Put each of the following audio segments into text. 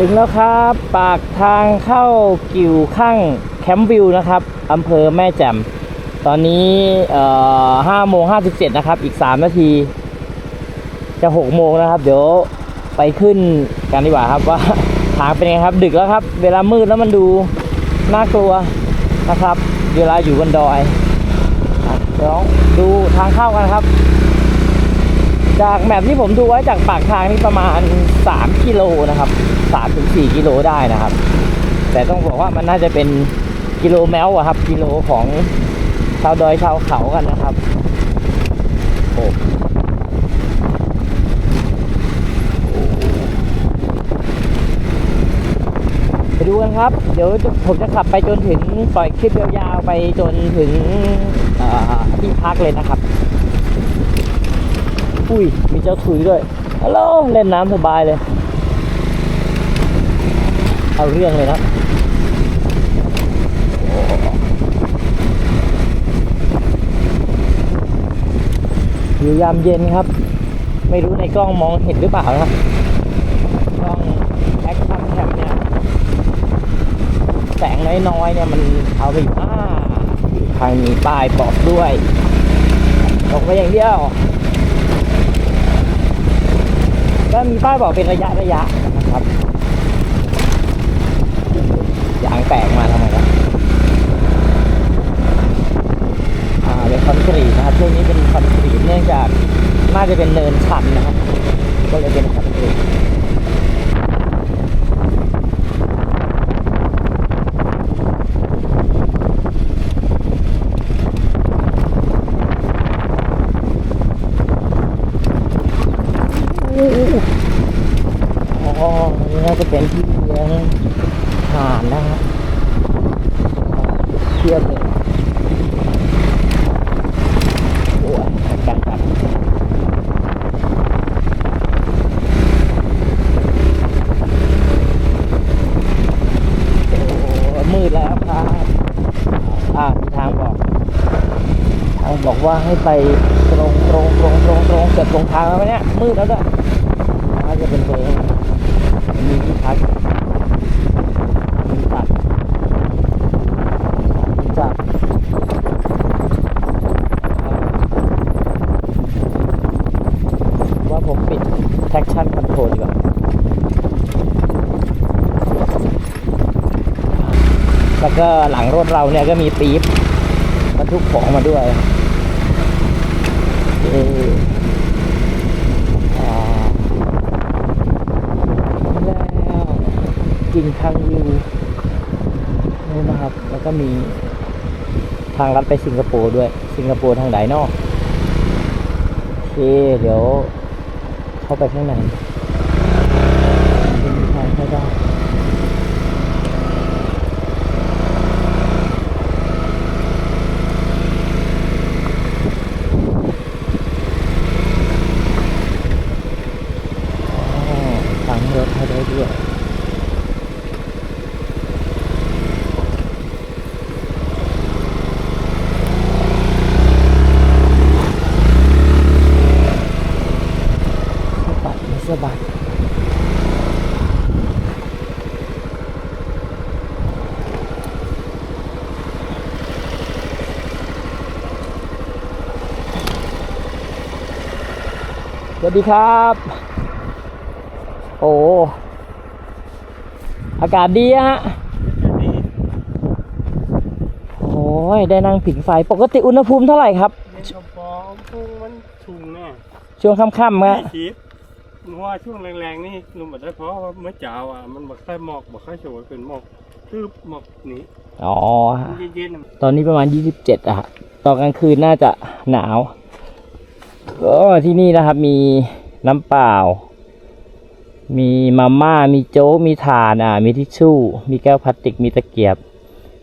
ถึงแล้วครับ ปากทางเข้ากิ่วข้างแคมป์วิวนะครับอำเภอแม่แจ่มตอนนี้5โมง57นะครับ อีก3นาที จะ6โมงนะครับ เดี๋ยวไปขึ้นกันดีกว่าครับว่าทางเป็นไงครับ ดึกแล้วครับ เวลามืดแล้วมันดูน่ากลัวนะครับ เวลาอยู่บนดอยอะเดี๋ยวดูทางเข้ากันครับ จากแมปที่ผมดูไว้จากปากทางนี่ประมาณ 3 กิโลนะครับ3ถึง4กิโลได้นะครับ แต่ต้องบอกว่ามันน่าจะเป็นกิโลแมวอะครับ กิโลของชาวดอยชาวเขากันนะครับโอ้ไปดูกันครับ เดี๋ยวผมจะขับไปจนถึงปล่อยคลิปยาวๆไปจนถึงที่พักเลยนะครับ อุ้ยมีเจ้าถุยด้วยฮัลโหลเล่นน้ำสบายเลย เอาเรื่องเลยนะโอ้อยู่ยามเย็นครับ ไม่รู้ในกล้องมองเห็นหรือเปล่านะครับกล้องแอคชั่นแคมเนี่ย แสงน้อยๆเนี่ยมันเอาไปอยู่อ่าทางมีป้ายบอกด้วยตกไปอย่างเดียว ก็มีป้ายบอกเป็นระยะระยะนะครับยางแตกมาทำไมครับอ่าเป็นคอนกรีตนะครับช่วงนี้เป็นคอนกรีตเนื่องจากน่าจะเป็นเนินชันนะครับ ก็เลยเป็นคอนกรีตอ๋อนี่น่าจะเป็นที่เลี้ยงห่านนะครับเทียบเลยโอ้ยกันครับมืดแล้วครับอ่าทางบอกทางบอกว่าให้ไปตรงตรงตรงตรงตรงเกือบตรงทางแล้วเนี่ยมืดแล้วด้วยน่าจะเป็นเบอร์มีที่พักมีตัดมีจับว่าผมปิด traction control ดีกว่า แล้วก็หลัง รถเราเนี่ยก็มีปี๊บบรรทุกของมาด้วยเอออ่าแล้วกินทางวิวนี่นะครับ แล้วก็มีทางลัดไปสิงคโปร์ด้วย สิงคโปร์ทางไหนนอกโอเคเดี๋ยวเข้าไปข้างในนทางเข้าได้ อ๋อฝังรถให้ได้ด้วยสะบัดไม่สะบัด สวัสดีครับ โอ้อากาศดีอะฮะโอ้ยได้นั่งผิงไฟปกติอุณหภูมิเท่าไหร่ครับเมนกระปองพุ่งมันถุงแน่ช่วงค่ำๆไม่ฮะชิปเพราะว่าช่วงแรงๆนี่ลมบัดได้เพราะว่าเมื่อเจ้าอะมันบักค่อยหมอกบักค่อยโฉวขึ้นหมอกคืบหมอกนี้อ๋อเย็นๆน่ะตอนนี้ประมาณ 27อะฮะตอนกลางคืนน่าจะหนาว ก็ที่นี่นะครับมีน้ำเปล่า มีมาม่า มีโจ๊ก มีถ่านอะมีทิชชู่ มีแก้วพลาสติก มีตะเกียบ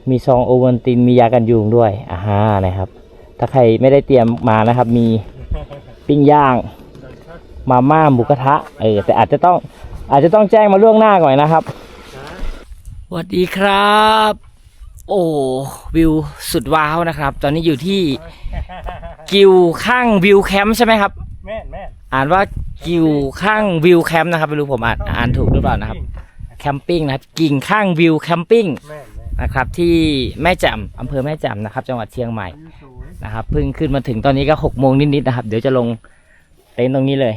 มีซองโอวัลติน มียากันยุงด้วยอ่าฮะนะครับ ถ้าใครไม่ได้เตรียมมานะครับ มีปิ้งย่าง มาม่า หมูกระทะ เออ แต่อาจจะต้องอาจจะต้องแจ้งมาล่วงหน้าก่อนนะครับสวัสดีครับ โอ้วิวสุดว้าวนะครับ ตอนนี้อยู่ที่ กิวข้างวิวแคมป์ใช่ไหมครับ แม่นแม่นอ่านว่ากิวข้างวิวแคมป์นะครับไม่รู้ผมอ่านอ่านถูกหรือเปล่านะครับโอเคแคมปิ้งนะครับกิ่งข้างวิวแคมปิ้งแม่นแม่นนะครับ ที่แม่แจ่มอำเภอแม่แจ่มนะครับ จังหวัดเชียงใหม่อายุสูงนะครับเพิ่งขึ้นมาถึงตอนนี้ก็หกโมงนิดๆนะครับ เดี๋ยวจะลงเต็นท์ตรงนี้เลย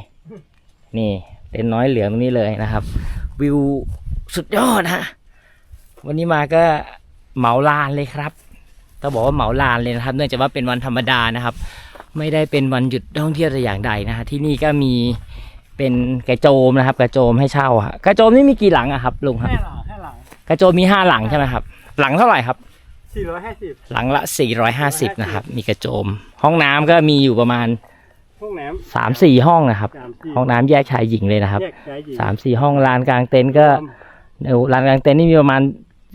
นี่เต็นท์น้อยเหลืองตรงนี้เลยนะครับ วิวสุดยอดฮะวันนี้มาก็เหมาลานเลยครับ ต้องบอกว่าเหมาลานเลยนะครับ เนื่องจากว่าเป็นวันธรรมดานะครับ ไม่ได้เป็นวันหยุดท่องเที่ยวแต่อย่างใดนะฮะที่นี่ก็มีเป็นกระโจมนะครับ กระโจมให้เช่าฮะกระโจมนี่มีกี่หลังอะครับลุงครับ แค่หลังแค่หลังกระโจมมีห้าหลังใช่ไหมครับ หลังเท่าไหร่ครับ สี่ร้อยห้าสิบหลังละ 450 นะครับ มีกระโจม ห้องน้ำก็มีอยู่ประมาณ ห้องน้ำ3-4 ห้องนะครับ สามสี่ห้องน้ำแยกชายหญิงเลยนะครับแยกชายหญิงสามสี่ห้องลานกลางเต็นท์ก็เดี๋ยวลานกลางเต็นท์นี่มีประมาณ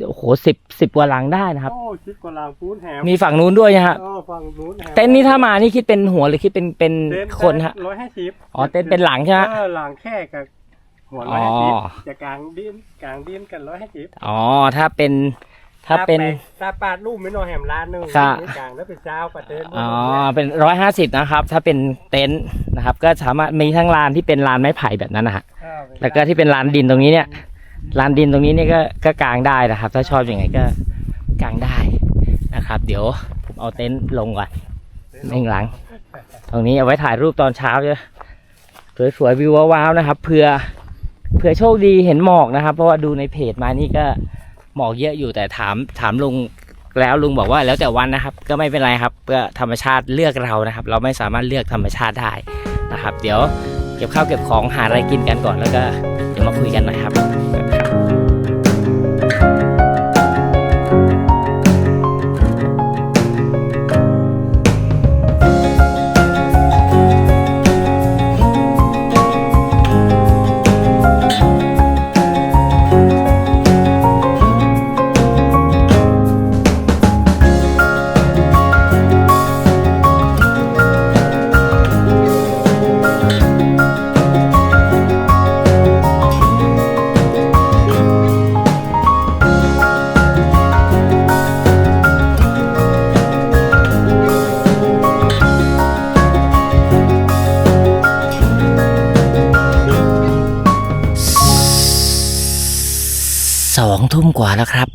โอ้โหสิบสิบกว่าหลังได้นะครับ โอ้ชิดกว่าลางปูนแหมมีฝั่งนู้นด้วยนะฮะโอ้ฝั่งนู้นแหมเต็นท์นี่ถ้ามานี่คิดเป็นหัวหรือคิดเป็นเป็นเต็นท์คนฮะ ร้อยห้าสิบอ๋อเต็นท์เป็นหลังใช่ไหม เออหลังแค่กับหัวอ๋ร้ออยห้าสิบจะกลางดินกลางดินกันร้อยห้าสิบอ๋อถ้าเป็นถ้าเป็น ตาปาดรูปไม่น้อยแหมล้านหนึงค่ะ นี่กลางแล้วเป็นเจ้าประเทศอ๋อเป็นร้อยห้าสิบนะครับ ถ้าเป็นเต็นท์นะครับ ก็สามารถมีทั้งลานที่เป็นลานไม้ไผ่แบบนั้นนะฮะแล้วก็ที่เป็นลานดินตรงนี้เนี่ย ลานดินตรงนี้เนี่ยก็ก็กางได้นะครับ ถ้าชอบอยังไงก็กางได้นะครับ เดี๋ยวผมเอาเต็นท์ลงก่อนหนึ่งหลัง ตรงนี้เอาไว้ถ่ายรูปตอนเช้าจะสวยๆวิวว้าวๆนะครับเผื่อเผื่อโชคดีเห็นหมอกนะครับ เพราะว่าดูในเพจมานี่ก็หมอกเยอะอยู่แต่ถามถามลุงแล้วลุงบอกว่าแล้วแต่วันนะครับ ก็ไม่เป็นไรครับเพื่อธรรมชาติเลือกเรานะครับ เราไม่สามารถเลือกธรรมชาติได้นะครับ เดี๋ยวเก็บข้าวเก็บของหาอะไรกินกันก่อนแล้วก็เดี๋ยวมาคุยกันหน่อยครับ ทุ่มกว่าแล้วครับ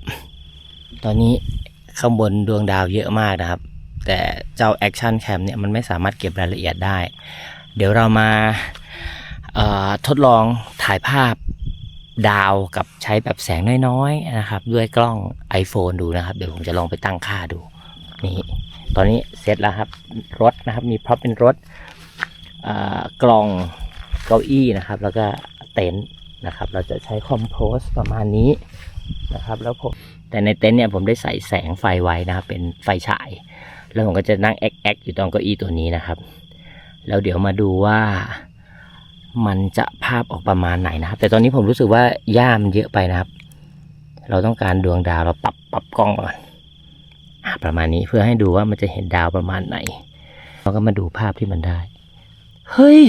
ตอนนี้ข้างบนดวงดาวเยอะมากนะครับ แต่เจ้า Action Cam เนี่ยมันไม่สามารถเก็บรายละเอียดได้ เดี๋ยวเรามาทดลองถ่ายภาพดาวกับใช้แบบแสงน้อยๆนะครับ ด้วยกล้อง iPhone ดูนะครับ เดี๋ยวผมจะลองไปตั้งค่าดูนี่ตอนนี้เสร็จแล้วครับรถนะครับมีพร็อพเป็นรถกล่องเก้าอี้นะครับ แล้วก็เต็นท์นะครับ เราจะใช้คอมโพสประมาณนี้ นะครับแล้วผมแต่ในเต็นท์เนี่ยผมได้ใส่แสงไฟไว้นะครับ เป็นไฟฉาย แล้วผมก็จะนั่งแอ๊กแอ๊กอยู่ตรงเก้าอี้ตัวนี้นะครับ แล้วเดี๋ยวมาดูว่ามันจะภาพออกประมาณไหนนะครับ แต่ตอนนี้ผมรู้สึกว่าหญ้ามันเยอะไปนะครับ เราต้องการดวงดาวเราปรับปรับกล้องก่อนอประมาณนี้เพื่อให้ดูว่ามันจะเห็นดาวประมาณไหนเราก็มาดูภาพที่มันได้ เฮ้ย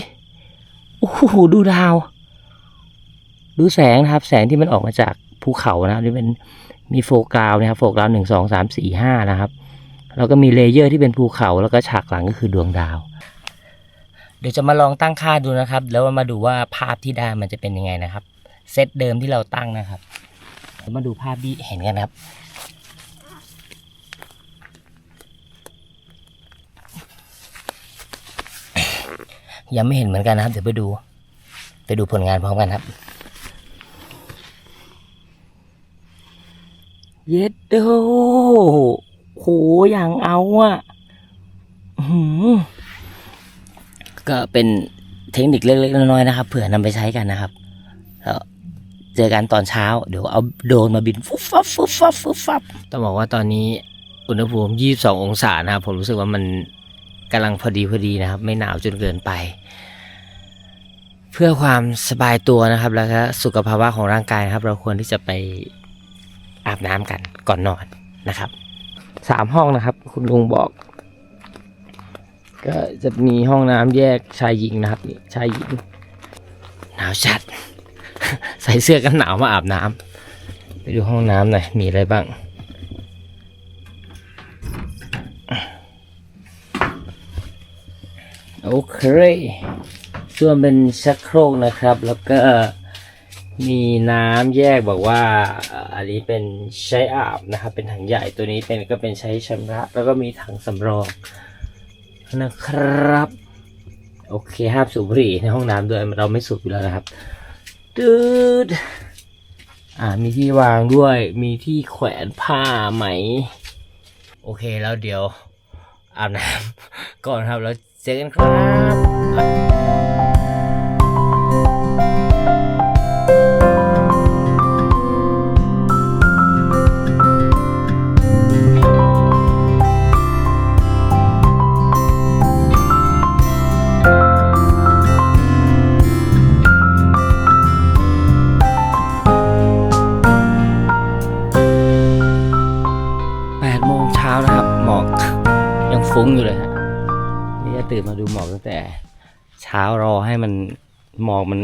โอ้โหดูดาว ดูแสงนะครับ แสงที่มันออกมาจาก ภูเขานะครับที่เป็นมีโฟกราวนะครับโฟกราวหนึ่งสองสามสี่ห้านะครับ แล้วก็มีเลเยอร์ที่เป็นภูเขาแล้วก็ฉากหลังก็คือดวงดาว เดี๋ยวจะมาลองตั้งค่าดูนะครับ แล้วมาดูว่าภาพที่ได้มันจะเป็นยังไงนะครับ เซตเดิมที่เราตั้งนะครับมาดูภาพที่เห็นกันครับยังไม่เห็นเหมือนกันนะครับ เดี๋ยวไปดู ไปดูผลงานพร้อมกันครับ เย็ดโดโหอย่างเอาอะหือก็เป็นเทคนิคเล็กๆน้อยๆนะครับ เผื่อนำไปใช้กันนะครับแล้วเจอกันตอนเช้า เดี๋ยวเอาโดรนมาบินฟุบฟับฟุบฟับฟุบฟับต้องบอกว่าตอนนี้อุณหภูมิ 22 องศานะครับ ผมรู้สึกว่ามันกำลังพอดีพอดีนะครับ ไม่หนาวจนเกินไป เพื่อความสบายตัวนะครับ แล้วก็สุขภาวะของร่างกายนะครับ เราควรที่จะไป อาบน้ำกันก่อนนอนนะครับสามห้องนะครับ คุณลุงบอก ก็จะมีห้องน้ำแยกชายหญิงนะครับนี่ชายหญิง หนาวจัด ใส่เสื้อกันหนาวมาอาบน้ำไปดูห้องน้ำหน่อยมีอะไรบ้างโอเคส่วนเป็นชักโครกนะครับ แล้วก็ มีน้ำแยกบอกว่าอันนี้เป็นใช้อาบนะครับ เป็นถังใหญ่ตัวนี้เป็นก็เป็นใช้ชำระ แล้วก็มีถังสำรองนะครับ โอเคห้ามสูบบุหรี่ในห้องน้ำด้วยเราไม่สูบอยู่แล้วนะครับตืดอ่ามีที่วางด้วยมีที่แขวนผ้าไหม โอเคแล้วเดี๋ยวอาบน้ำก่อนครับแล้วเจอกันครับ มันหมอกมัน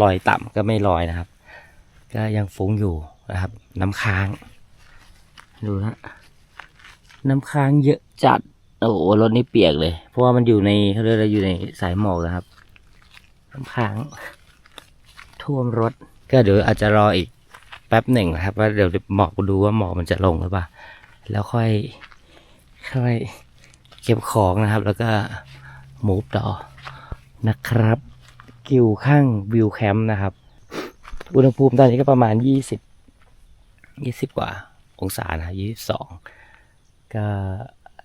ลอยต่ำก็ไม่ลอยนะครับ ก็ยังฟุ้งอยู่นะครับ น้ำค้าง ดูนะน้ำค้างเยอะจัด โอ้โหรถนี่เปียกเลย เพราะว่ามันอยู่ในเขาเรียกอะไรอยู่ในสายหมอกนะครับ น้ำค้าง ท่วมรถ ก็เดี๋ยวอาจจะรออีกแป๊บหนึ่งนะครับ ว่าเดี๋ยวหมอกดูว่าหมอกมันจะลงหรือเปล่าแล้วค่อยค่อยเก็บของนะครับ แล้วก็มูฟต่อนะครับ กิวข้างวิวแคมป์นะครับ อุณหภูมิตอนนี้ก็ประมาณยี่สิบยี่สิบกว่าองศานะยี่สิบสองก็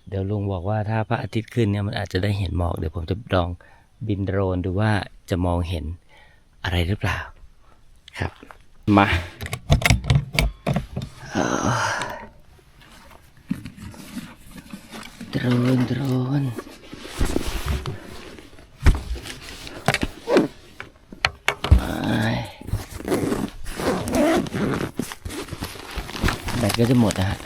เดี๋ยวลุงบอกว่าถ้าพระอาทิตย์ขึ้นเนี่ยมันอาจจะได้เห็นหมอกเดี๋ยวผมจะลองบินโดรนดูว่าจะมองเห็นอะไรหรือเปล่าครับ มาโดรนโดรนไปแบต ก็จะหมดนะฮะ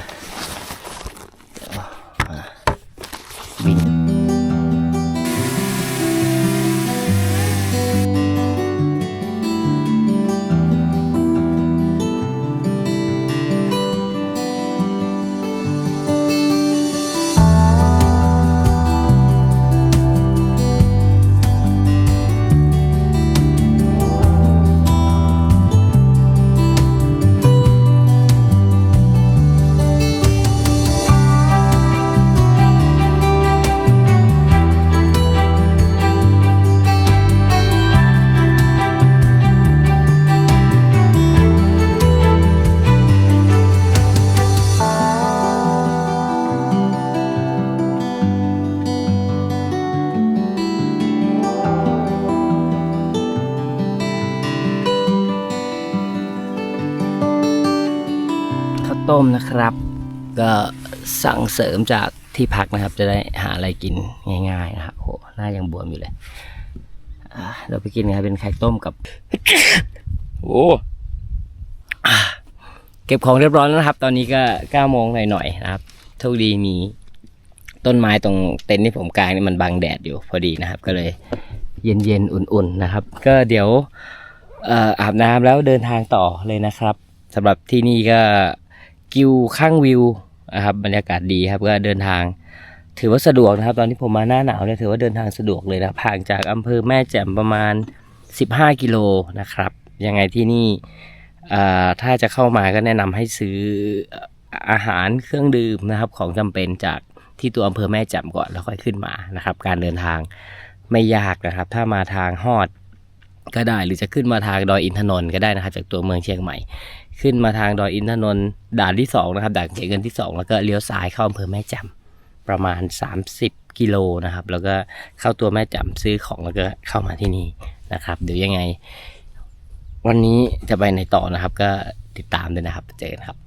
ต้มนะครับ ก็สั่งเสริมจากที่พักนะครับ จะได้หาอะไรกินง่ายๆนะครับโหหน้ายังบวมอยู่เลยอ่าเราไปกินนะครับเป็นไข่ต้มกับโอ้เก็บของเรียบร้อยแล้วนะครับ ตอนนี้ก็เก้าโมงหน่อยๆนะครับโชคดีมีต้นไม้ตรงเต็นท์ที่ผมกางนี่มันบังแดดอยู่พอดีนะครับ ก็เลยเย็นๆอุ่นๆนะครับ ก็เดี๋ยวอาบน้ำแล้วเดินทางต่อเลยนะครับสำหรับที่นี่ก็ กิวข้างวิวนะครับบรรยากาศดีครับก็เดินทาง ถือว่าสะดวกนะครับ ตอนที่ผมมาหน้าหนาวเนี่ยถือว่าเดินทางสะดวกเลยนะห่างจากอำเภอแม่แจ่มประมาณ 15 กิโลนะครับยังไงที่นี่ถ้าจะเข้ามาก็แนะนำให้ซื้ออาหารเครื่องดื่มนะครับ ของจำเป็นจากที่ตัวอำเภอแม่แจ่มก่อนแล้วค่อยขึ้นมานะครับ การเดินทางไม่ยากนะครับ ถ้ามาทางฮอดก็ได้หรือจะขึ้นมาทางดอยอินทนนท์ก็ได้นะครับ จากตัวเมืองเชียงใหม่ ขึ้นมาทางดอยอินทนนท์ด่านที่สองนะครับด่านเก็บเงินที่สองแล้วก็เลี้ยวซ้ายเข้าอำเภอแม่จำประมาณ 30 กิโลนะครับ แล้วก็เข้าตัวแม่จำซื้อของแล้วก็เข้ามาที่นี่นะครับเดี๋ยวยังไง วันนี้จะไปในต่อนะครับ ก็ติดตามด้วยนะครับเจอกันครับ